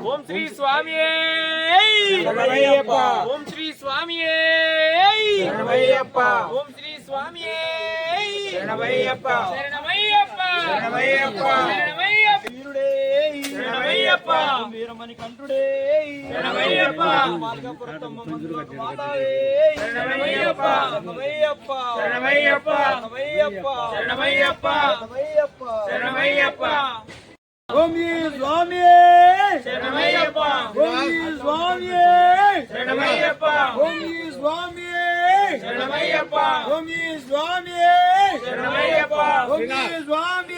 ఓం శ్రీ శరణమయ్యప్ప. ఓం శ్రీ శరణమయ్యప్ప. ఓం శ్రీ స్వామియే శరణమయ్యప్ప. శరణమయ్యప్ప శరణమయ్యప్ప. శరణమయ్యప్ప. వీరమణి కంఠుడే శరణమయ్యప్ప. మార్గపురతమ్మ మందులకు మాతావే శరణమయ్యప్ప. శరణమయ్యప్ప శరణమయ్యప్ప. శరణమయ్యప్ప శరణమయ్యప్ప. శరణమయ్యప్ప శరణమయ్యప్ప ఓం ఈ స్వామి శరణమయ్యప్ప ఓం ఈ స్వామి శరణమయ్యప్ప ఓం ఈ స్వామి శరణమయ్యప్ప ఓం ఈ స్వామి శరణమయ్యప్ప ఓం ఈ స్వామి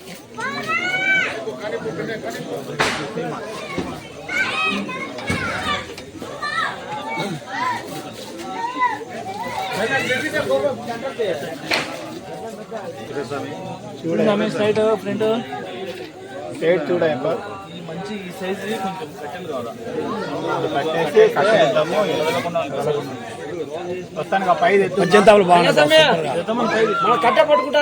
చూడండి. స్ట్రైట్ ఫ్రంట్ స్టేట్ చూడయ్యప్ప మంచి ఈ సైజ్ కొంచెం కట్టెలు కావాలా పట్టేసి కట్టేద్దాము వస్తాను పై ఎత్తు మన కట్టె పట్టుకుంటా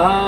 ఓం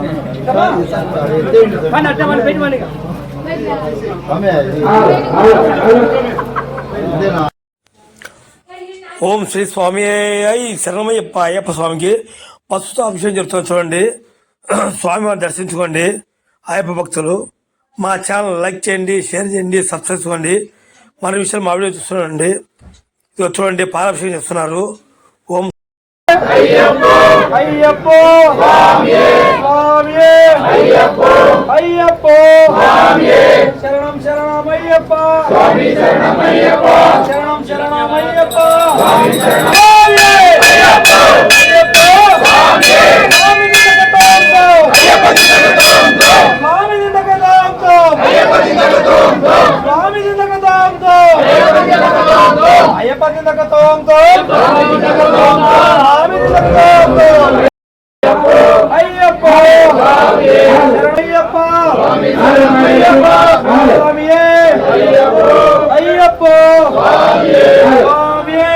ఓం శ్రీ స్వామి అయి శరణమయ్యప్ప అయ్యప్ప స్వామికి ప్రస్తుత అభిషేకం జరుగుతుంది చూడండి. స్వామివారిని దర్శించుకోండి. అయ్యప్ప భక్తులు మా ఛానల్ లైక్ చేయండి షేర్ చేయండి సబ్స్క్రైబ్ చేసుకోండి. మన విషయాలు మా వీడియో చూస్తున్నాండి ఇదిగో చూడండి పాలాభిషేకం చేస్తున్నారు. అయ్యప్పో స్వామియే అయ్యప్పో అయ్యప్పో శరణం శరణమయ్యప్ప స్వామి శరణమయ్యప్ప శరణం శరణమయ్యప్ప స్వామి శరణమయ్యప్ప అయ్యప్పో స్వామియే స్వామి దినకతాంతో అయ్యప్ప దినకతాంతో స్వామి దినకతాంతో అయ్యప్ప దినకతాంతో స్వామి దినకతాంతో అయ్యప్ప దినకతాంతో అయ్యప్ప దినకతాంతో స్వామి దినకతాంతో స్వామి దినకతాంతో అయ్యప్ప శరణయ్యప్ప శరణయ్యప్ప స్వామియే అయ్యప్ప స్వామియే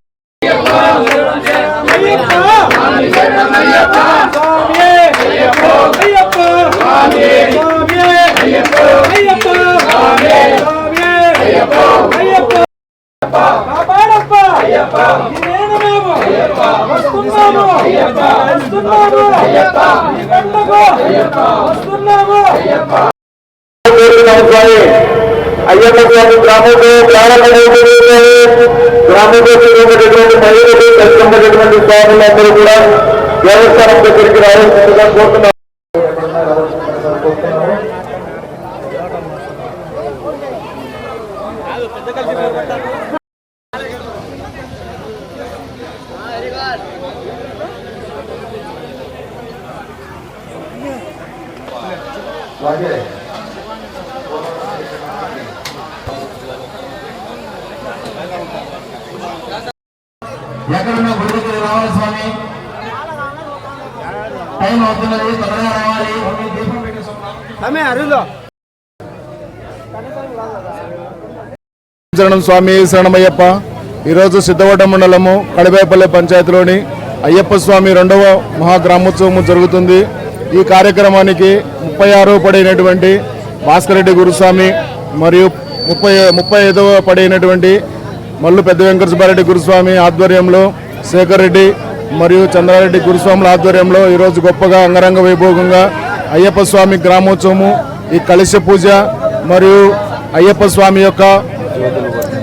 అయ్యప్ప. స్వామి గ్రామంలో ప్రారంభమైనటువంటి గ్రామంలో తిరుగుతున్నటువంటి మహిళలు కష్టపడినటువంటి స్వాములందరూ కూడా దేవస్థానం దగ్గరికి రావాల్సిందిగా ఎక్కడున్నా గుడికి రావాలి స్వామి? టైం అవుతున్నది త్వరగా రావాలి. శరణం స్వామి శరణమయ్యప్ప. ఈరోజు సిద్ధవట మండలము కడివేపల్లె పంచాయతీలోని అయ్యప్ప స్వామి రెండవ మహాగ్రామోత్సవం జరుగుతుంది. ఈ కార్యక్రమానికి ముప్పై ఆరో పడైనటువంటి భాస్కర్ రెడ్డి గురుస్వామి మరియు ముప్పై ముప్పై ఐదవ పడైనటువంటి మల్లు పెద్ద వెంకటసుబ్బారెడ్డి గురుస్వామి ఆధ్వర్యంలో శేఖర్ రెడ్డి మరియు చంద్రారెడ్డి గురుస్వాముల ఆధ్వర్యంలో ఈరోజు గొప్పగా అంగరంగ వైభోగంగా అయ్యప్ప స్వామి గ్రామోత్సవము ఈ కలశ పూజ మరియు అయ్యప్ప స్వామి యొక్క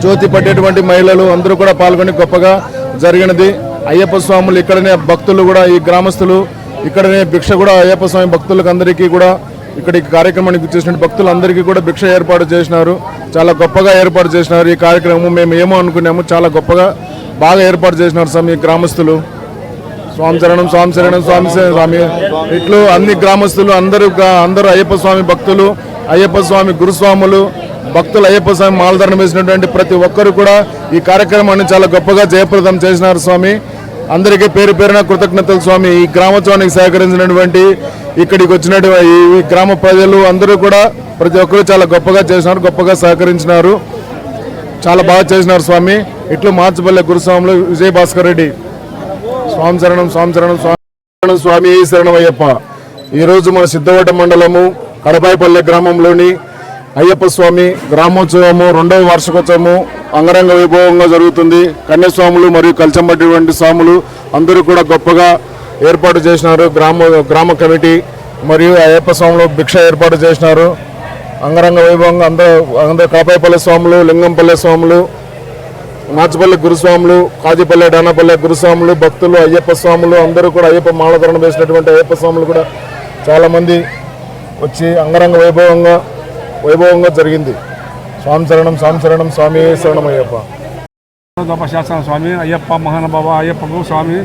జ్యోతి పట్టేటువంటి మహిళలు అందరూ కూడా పాల్గొని గొప్పగా జరిగినది. అయ్యప్ప స్వాములు ఇక్కడనే భక్తులు కూడా ఈ గ్రామస్తులు ఇక్కడనే భిక్ష కూడా అయ్యప్ప స్వామి భక్తులకు అందరికీ కూడా ఇక్కడ ఈ కార్యక్రమానికి చేసిన భక్తులందరికీ కూడా భిక్ష ఏర్పాటు చేసినారు. చాలా గొప్పగా ఏర్పాటు చేసినారు. ఈ కార్యక్రమం మేము ఏమో అనుకున్నాము చాలా గొప్పగా బాగా ఏర్పాటు చేసినారు స్వామి గ్రామస్తులు. స్వామి శరణం స్వామి శరణం స్వామి స్వామి ఇట్లు అన్ని గ్రామస్తులు అందరూ అందరూ అయ్యప్ప స్వామి భక్తులు అయ్యప్ప స్వామి గురుస్వాములు భక్తులు అయ్యప్ప స్వామి మాలధరణ వేసినటువంటి ప్రతి ఒక్కరు కూడా ఈ కార్యక్రమాన్ని చాలా గొప్పగా జయప్రదం చేసినారు స్వామి. అందరికీ పేరు పేరున కృతజ్ఞతలు స్వామి. ఈ గ్రామోత్సవానికి సహకరించినటువంటి ఇక్కడికి వచ్చినట్టు ఈ గ్రామ ప్రజలు అందరూ కూడా ప్రతి ఒక్కరు చాలా గొప్పగా చేసినారు గొప్పగా సహకరించినారు. చాలా బాగా చేసినారు స్వామి. ఇట్లు మార్చిపల్లె గురుస్వాములు విజయ భాస్కర్ రెడ్డి. స్వామి శరణం స్వామి శరణం స్వామి శరణం అయ్యప్ప ఈరోజు మన సిద్ధవట మండలము కడపాయిపల్లె గ్రామంలోని అయ్యప్ప స్వామి గ్రామోత్సవము రెండవ వార్షికోత్సవము అంగరంగ వైభవంగా జరుగుతుంది. కన్యాస్వాములు మరియు కలిచంబట్టి స్వాములు అందరూ కూడా గొప్పగా ఏర్పాటు చేసినారు. గ్రామ గ్రామ కమిటీ మరియు అయ్యప్ప స్వాములు భిక్ష ఏర్పాటు చేసినారు. అంగరంగ వైభవంగా అందరూ అందరూ కాపాయపల్లి స్వాములు లింగంపల్లె స్వాములు మాచపల్లి గురుస్వాములు కాజీపల్లె డానపల్లె గురుస్వాములు భక్తులు అయ్యప్ప స్వాములు అందరూ కూడా అయ్యప్ప మాలధరణ వేసినటువంటి అయ్యప్ప స్వాములు కూడా చాలామంది వచ్చి అంగరంగ వైభవంగా వైభవంగా జరిగింది. స్వామి శరణం స్వామి శరణం స్వామి శరణం అయ్యప్ప గొప్ప స్వామి అయ్యప్ప మహానుభావ అయ్యప్పకు స్వామి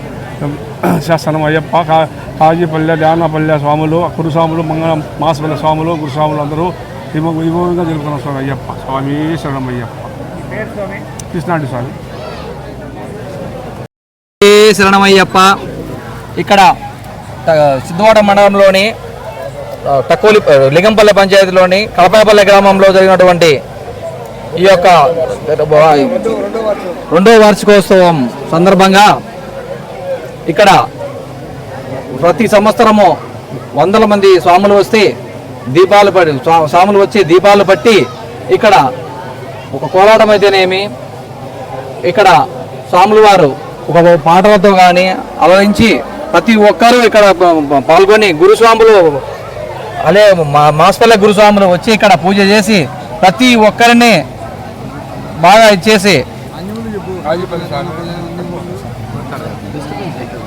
శాసనం అయ్యప్ప కా- కాజీపల్లె ధ్యానపల్లె స్వాములు గురుస్వాములు మంగళ మాసపల్లె స్వాములు గురుస్వాములు అందరూ విభ- విభవంగా జరుగుతున్న స్వామి అయ్యప్ప స్వామి శరణం అయ్యప్ప. కృష్ణాంటి స్వామి. శరణమయ్యప్ప ఇక్కడ సిద్ధవాడ మండలంలోని ఆ, టకోలి లింగంపల్లె పంచాయతీలోని కలపాపల్లె గ్రామంలో జరిగినటువంటి ఈ యొక్క రెండో వార్షికోత్సవం సందర్భంగా ఇక్కడ ప్రతి సంవత్సరము వందల మంది స్వాములు వస్తే దీపాలు పడి స్వాములు వచ్చి దీపాలు పట్టి ఇక్కడ ఒక కోలాటం అయితేనేమి ఇక్కడ స్వాములు వారు ఒక పాటలతో కానీ అలరించి ప్రతి ఒక్కరూ ఇక్కడ పాల్గొని గురుస్వాములు అదే మా మాస్పల్లె గురుస్వాములు వచ్చి ఇక్కడ పూజ చేసి ప్రతి ఒక్కరిని బాగా ఇచ్చేసి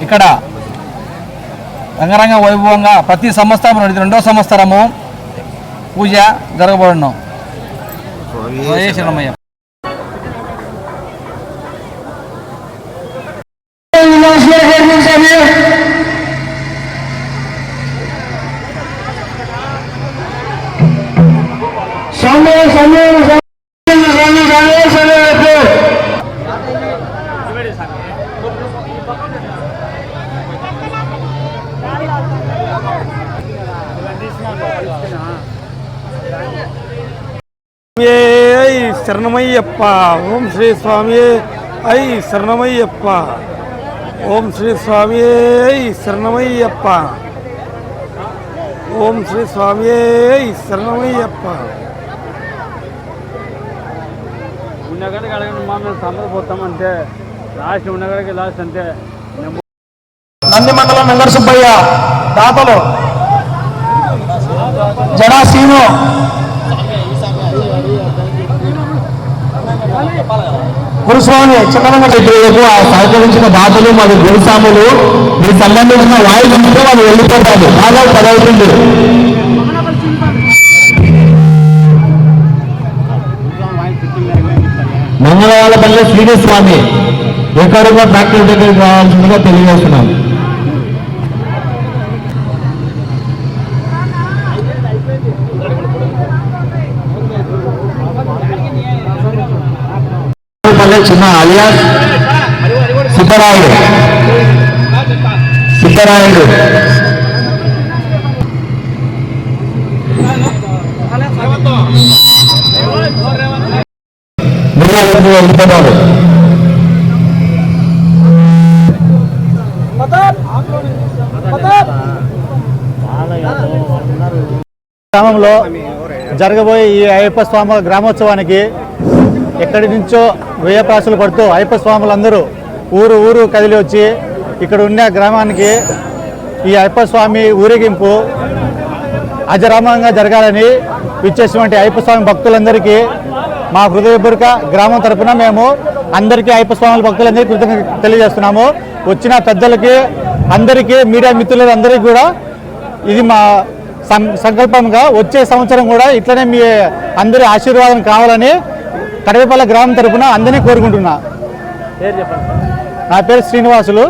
ఇక్కడ రంగరంగ వైభవంగా ప్రతి సంవత్సరం ఇది రెండో సంవత్సరము పూజ జరగబడను. జయ శరణమయ్యప్ప ఓం శ్రీ స్వామి ఐ శరణమయ్యప్ప. ఓం శ్రీ స్వామి ఐ శరణమయ్యప్ప. ఓం శ్రీ స్వామి ఐ శరణమయ్యప్ప. ఉన్నగడికి అడగండి మా మేము సంబరపోతామంటే లాస్ట్ ఉన్నగడికి లాస్ట్ అంతే నంది మండలం వెంకట సుబ్బయ్య దాతలు జడా సీను. గురుస్వామి చిన్నరంగ శెట్టిలకు ఆ సహకరించిన బాధలు మరి గురుస్వాములు మీ సంబంధించిన వాయిస్ ఇస్తే వాళ్ళు వెళ్ళిపోతారు. బాగా పదవుతుంది మంగళవాళ్ళపల్లి ఎక్కడ కూడా ట్రాక్టర్ దగ్గరికి రావాల్సిందిగా తెలియజేస్తున్నాను అలియాస్ సిద్ధరాయుడు సిద్ధరాయుడు నిర్వాహకులు వెళ్తున్నారు గ్రామంలో జరగబోయే ఈ అయ్యప్ప స్వామి గ్రామోత్సవానికి ఎక్కడి నుంచో వేయప్రాసులు పడుతూ అయ్యప్ప స్వాములందరూ ఊరు ఊరు కదిలి వచ్చి ఇక్కడ ఉన్న గ్రామానికి ఈ అయ్యప్ప స్వామి ఊరేగింపు అజరామంగా జరగాలని ఇచ్చేసినటువంటి అయ్యప్ప స్వామి భక్తులందరికీ మా హృదయపూర్వక గ్రామం తరఫున మేము అందరికీ అయ్యప్ప స్వామి భక్తులందరికీ కృతజ్ఞత తెలియజేస్తున్నాము. వచ్చిన పెద్దలకి అందరికీ మీడియా మిత్రులందరికీ కూడా ఇది మా సంకల్పంగా వచ్చే సంవత్సరం కూడా ఇట్లనే మీ అందరి ఆశీర్వాదం కావాలని కడవేపల్లి గ్రామం తరపున అందరినీ కోరుకుంటున్నా. నా పేరు శ్రీనివాసులు.